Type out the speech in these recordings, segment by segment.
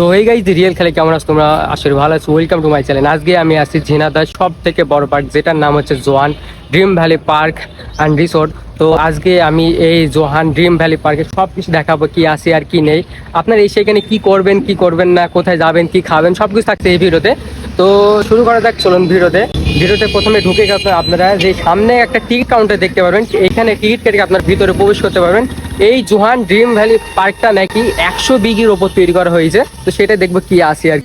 So এই guys real খেলে কেমন আছো তোমরা? আসলে ভালো আছো। ওয়েলকাম টু মাই চ্যানেল আজকে আমি আসছি ঝিনাদার সব থেকে বড় পার্ক যেটার নাম হচ্ছে জোয়ান dream valley park and resort তো আজকে আমি এই জোহান ড্রিম ভ্যালি পার্কে সব কিছু দেখাবো, কি আছে আর কি নেই। আপনার এসে এখানে কি করবেন কি করবেন না, কোথায় যাবেন, কি খাবেন সব কিছু থাকছে এই ভিডিওতে। তো শুরু করা যাক, চলুন ভিডিওতে। ভিডিওতে প্রথমে ঢুকে গেছে আপনারা যে সামনে একটা টিকিট কাউন্টার দেখতে পারবেন, এখানে টিকিট কেটে আপনার ভিতরে প্রবেশ করতে পারবেন। এই জোহান ড্রিম ভ্যালি পার্কটা নাকি একশো বিঘির ওপর তৈরি করা হয়েছে? তো সেটা দেখব কি আছে আর।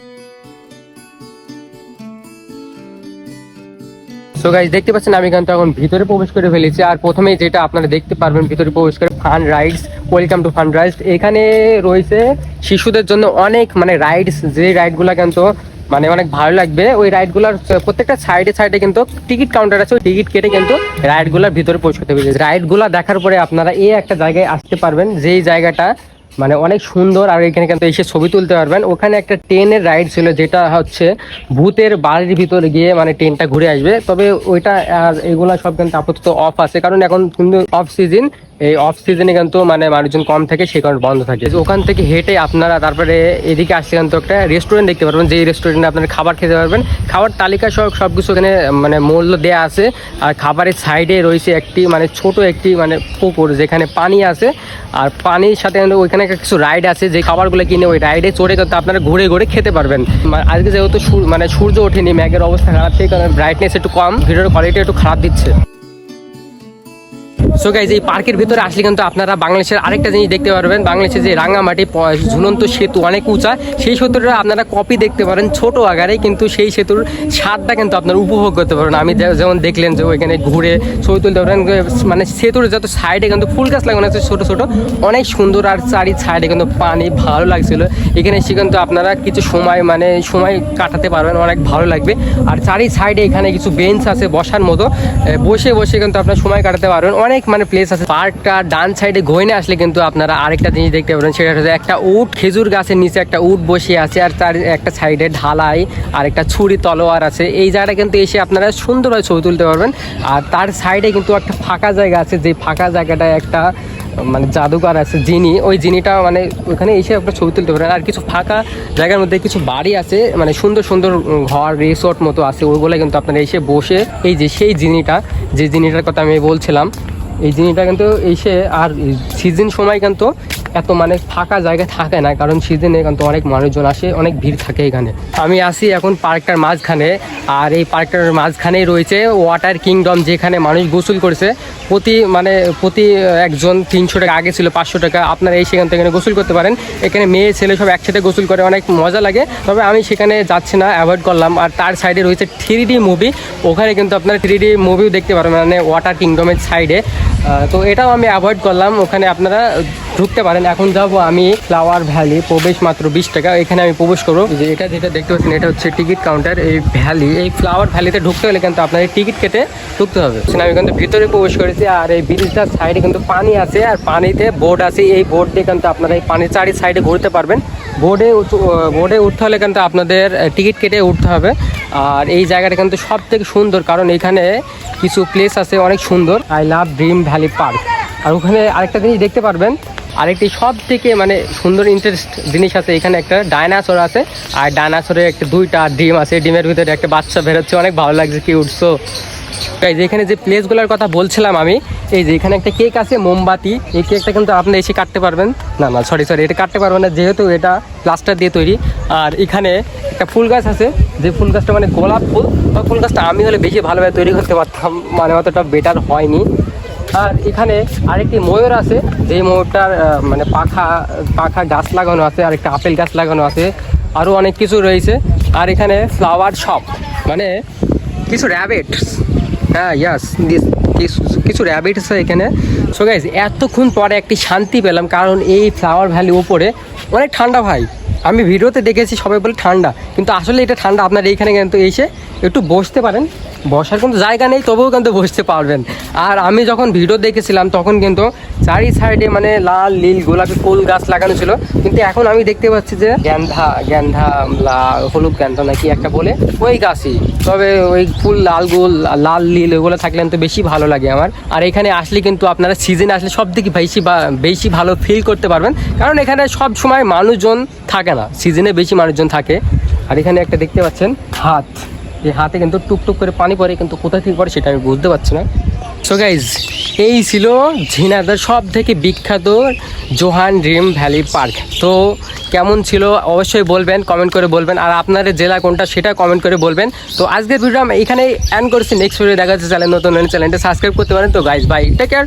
সো গাইজ দেখতে পাচ্ছেন, আমি কিন্তু এখন ভিতরে প্রবেশ করে ফেলেছি। আর প্রথমে যেটা আপনারা দেখতে পারবেন, ভিতরে প্রবেশ করে fun rides welcome to fun rides এখানে রয়েছে শিশুদের জন্য অনেক মানে রাইডস যে রাইডগুলো কিন্তু মানে অনেক ভালো লাগবে। ওই রাইডগুলোর প্রত্যেকটা সাইডে সাইডে কিন্তু টিকিট কাউন্টার আছে, ওই টিকিট কেটে কিন্তু রাইডগুলোর ভিতরে পৌঁছতে হবে। রাইডগুলো দেখার পরে আপনারা এই একটা জায়গায় আসতে পারবেন, যেই জায়গাটা মানে অনেক সুন্দর, আর এখানে কিন্তু এসে ছবি তুলতে পারবেন। ওখানে একটা ট্রেনের রাইড ছিল, যেটা হচ্ছে ভূতের বাড়ির ভিতরে গিয়ে মানে ট্রেনটা ঘুরে আসবে। তবে ওইটা আর এগুলা সব কিন্তু আপাতত অফ আছে। কারণ এখন কিন্তু অফ সিজন এই অফ সিজনে কিন্তু মানে মানুষজন কম থাকে, সেই কারণে বন্ধ থাকে। ওখান থেকে হেঁটে আপনারা তারপরে এদিকে আসছে কিন্তু একটা রেস্টুরেন্ট দেখতে পারবেন যে রেস্টুরেন্টে আপনারা খাবার খেতে পারবেন। খাবার তালিকা সব সব কিছু এখানে মানে মূল্য দেওয়া আছে। আর খাবারের সাইডে রয়েছে একটি মানে ছোট একটি মানে পুকুর, যেখানে পানি আছে। আর পানির সাথে ওইখানে কিছু রাইড আছে, যে খাবারগুলো কিনে ওই রাইডে চড়ে কিন্তু আপনারা ঘুরে ঘুরে খেতে পারবেন। আজকে যেহেতু মানে সূর্য ওঠেনি ম্যাগের অবস্থা খারাপ, সেই কারণে ব্রাইটনেস একটু কম, ভিডিওর কোয়ালিটি একটু খারাপ দিচ্ছে। সো গাইজ এই পার্কের ভিতরে আসলে কিন্তু আপনারা বাংলাদেশের আরেকটা জিনিস দেখতে পারবেন। বাংলাদেশের যে রাঙামাটি ঝুলন্ত সেতু অনেক উঁচা, সেই সেতুটা আপনারা কপি দেখতে পারেন ছোট আকারে, কিন্তু সেই সেতুর স্বাদটা কিন্তু আপনারা উপভোগ করতে পারবেন। আমি যেমন দেখলেন যে ওইখানে ঘুরে ছবি তুলতে পারেন মানে সেতুর যত সাইডে কিন্তু ফুল গাছ লাগানো আছে ছোটো ছোটো, অনেক সুন্দর আর চারি সাইডে কিন্তু পানি ভালো লাগছিল। এখানে এসে কিন্তু আপনারা কিছু সময় মানে সময় কাটাতে পারবেন, অনেক ভালো লাগবে। আর চারি সাইডে এখানে কিছু বেঞ্চ আছে বসার মতো। বসে বসে কিন্তু আপনার সময় কাটাতে পারবেন। অনেক মানে প্লেস আছে। পার্কটা ডান সাইডে গইনে আসলে কিন্তু আপনারা আরেকটা জিনিস দেখতে পারবেন, সেটা হচ্ছে একটা উট, খেজুর গাছের নিচে একটা উট বসে আছে আর তার একটা সাইডে ঢালাই আর একটা ছুরি তলোয়ার আছে। এই জায়গাটা কিন্তু এসে আপনারা সুন্দরভাবে ছবি তুলতে পারবেন। আর তার সাইডে কিন্তু একটা ফাঁকা জায়গা আছে, যে ফাঁকা জায়গাটায় একটা মানে জাদুঘর আছে, জিনি। ওই জিনিটা মানে ওখানে এসে আপনার ছবি তুলতে পারেন আর কিছু ফাঁকা জায়গার মধ্যে কিছু বাড়ি আছে মানে সুন্দর সুন্দর ঘর রিসোর্ট মতো আছে ওইগুলো কিন্তু আপনারা এসে বসে, এই যে সেই জিনিটা, যে জিনিটার কথা আমি বলছিলাম এই জিনিসটা কিন্তু এসে আর সিজন সময় কিন্তু এত মানে ফাঁকা জায়গা থাকে না, কারণ সিজনে কিন্তু অনেক মানুষজন আসে, অনেক ভিড় থাকে এখানে। আমি আসি এখন পার্কটার মাঝখানে, আর এই পার্কটার মাঝখানেই রয়েছে ওয়াটার কিংডম যেখানে মানুষ গোসল করেছে। প্রতি মানে প্রতি একজন তিনশো টাকা, আগে ছিল পাঁচশো টাকা, আপনারা এই সেখান থেকে গোসল করতে পারেন। এখানে মেয়ে, ছেলে সব একসাথে গোসল করে, অনেক মজা লাগে। তবে আমি সেখানে যাচ্ছি না অ্যাভয়েড করলাম। আর তার সাইডে রয়েছে থ্রি মুভি ওখানে কিন্তু আপনারা থ্রি মুভিও দেখতে পারবেন মানে ওয়াটার কিংডমের সাইডে তো এটাও আমি অ্যাভয়েড করলাম। ওখানে আপনারা ঢুকতে পারেন। এখন যাব আমি ফ্লাওয়ার ভ্যালি প্রবেশ মাত্র বিশ টাকা। এখানে আমি প্রবেশ করব। যে এটা যেটা দেখতে পাচ্ছেন, এটা হচ্ছে টিকিট কাউন্টার এই ভ্যালি এই ফ্লাওয়ার ভ্যালিতে ঢুকতে হলে কিন্তু আপনার টিকিট কেটে ঢুকতে হবে। আমি কিন্তু ভিতরে প্রবেশ করেছি আর এই ব্রিজটার সাইডে কিন্তু পানি আছে আর পানিতে বোর্ড আছে। এই বোর্ড দিয়ে কিন্তু আপনারা এই পানির চারি সাইডে ঘুরতে পারবেন। বোর্ডে বোর্ডে উঠতে হলে কিন্তু আপনাদের টিকিট কেটে উঠতে হবে। আর এই জায়গাটা কিন্তু সব থেকে সুন্দর, কারণ এখানে কিছু প্লেস আছে অনেক সুন্দর। I love dream valley park আর ওখানে আরেকটা জিনিস দেখতে পারবেন, আরেকটি সব থেকে মানে সুন্দর ইন্টারেস্ট জিনিস আছে, এখানে একটা ডায়নাসোর আছে। আর ডায়নাসোরের একটা দুইটা ডিম আছে, ডিমের ভিতরে একটা বাচ্চা বেরোচ্ছে, অনেক ভালো লাগছে কি উঠছো এই যে এখানে যে প্লেসগুলোর কথা বলছিলাম আমি, এই যে এখানে একটা কেক আছে, মোমবাতি। এই কেকটা কিন্তু আপনি এসে কাটতে পারবেন। না না সরি সরি এটা কাটতে পারবেন না, যেহেতু এটা প্লাস্টার দিয়ে তৈরি। আর এখানে একটা ফুল গাছ আছে, যে ফুল গাছটা মানে গোলাপ ফুল। বা ফুল গাছটা আমি হলে বেশি ভালোভাবে তৈরি করতে পারতাম মানে অতটা বেটার হয়নি। আর এখানে আরেকটি ময়ূর আছে যে ময়ূরটার মানে পাখা পাখা গাছ লাগানো আছে আর একটা আপেল গাছ লাগানো আছে আরও অনেক কিছু রয়েছে। আর এখানে ফ্লাওয়ার শপ মানে কিছু র্যাবিটস হ্যাঁ ইয়াস কিছু কিছু র্যাবিট আছে এখানে। সো গাইজ এতক্ষণ পরে একটি শান্তি পেলাম, কারণ এই ফ্লাওয়ার ভ্যালি ওপরে অনেক ঠান্ডা ভাই। আমি ভিডিওতে দেখেছি, সবাই বলে ঠান্ডা। কিন্তু আসলে এটা ঠান্ডা, আপনার এইখানে কিন্তু এসে একটু বসতে পারেন। বসার কিন্তু জায়গা নেই, তবুও কিন্তু বসতে পারবেন। আর আমি যখন ভিডিও দেখেছিলাম, তখন কিন্তু চারি সাইডে মানে লাল, নীল, গোলাপি ফুল গাছ লাগানো ছিল। কিন্তু এখন আমি দেখতে পাচ্ছি যে গ্যান্ধা গ্যান্ধা হলুদ গ্যান্ধা নাকি একটা বলে ওই গাছই। তবে ওই ফুল লাল গোল, লাল, নীল ওগুলো থাকলে তো বেশি ভালো লাগে আমার। আর এখানে আসলে কিন্তু আপনারা সিজনে আসলে সব থেকে বেশি বেশি ভালো ফিল করতে পারবেন। কারণ এখানে সব সময় মানুষজন থাকে না। সিজনে বেশি মানুষজন থাকে। আর এখানে একটা দেখতে পাচ্ছেন হাত। এই হাতে কিন্তু টুকটুক করে পানি পড়ে, কিন্তু কোথা থেকে পড়ে সেটা আমি বুঝতে পারছি না। সো গাইজ এই ছিল ঝিনাদার সব থেকে বিখ্যাত জোহান ড্রিম ভ্যালি পার্ক। তো কেমন ছিল অবশ্যই বলবেন কমেন্ট করে বলবেন। আর আপনাদের জেলা কোনটা সেটা কমেন্ট করে বলবেন। তো আজকের ভিডিও আমি এখানে অ্যান্ড করছি। নেক্সট ভিডিও দেখা যাচ্ছে চ্যানেল নতুন চ্যানেলটা সাবস্ক্রাইব করতে পারেন। তো গাইজ বাই টেক কেয়ার